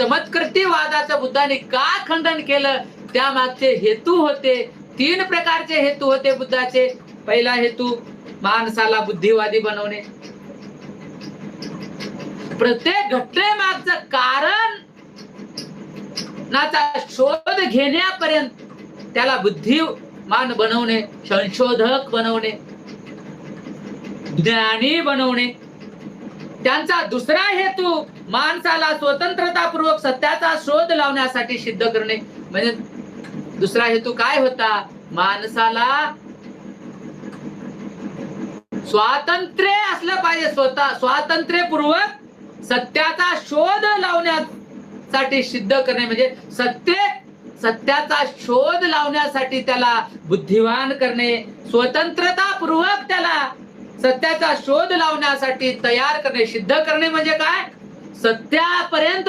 चमत्कृती वादाचं बुद्धाने का खंडन केलं? त्या मागचे हेतू होते. तीन प्रकारचे हेतू होते बुद्धाचे. पहिला हेतू माणसाला बुद्धिवादी बनवणे. प्रत्येक घटनेमागचं कारण नाचा शोध घेण्यापर्यंत त्याला बुद्धिमान बनवणे संशोधक बनवणे ज्ञानी बनवणे. त्यांचा दुसरा हेतू माणसाला स्वतंत्रतापूर्वक सत्याचा शोध लावण्यासाठी सिद्ध करणे. म्हणजे दुसरा हेतू काय होता? माणसाला स्वातंत्र्य असलं पाहिजे स्वतः स्वातंत्र्यपूर्वक सत्याचा शोध लावण्यासाठी सिद्ध करणे. म्हणजे सत्य सत्याचा शोध लावण्यासाठी त्याला बुद्धिवान करणे स्वतंत्रतापूर्वक त्याला सत्याचा शोध लावण्यासाठी तयार करणे सिद्ध करणे म्हणजे काय? सत्यापर्यंत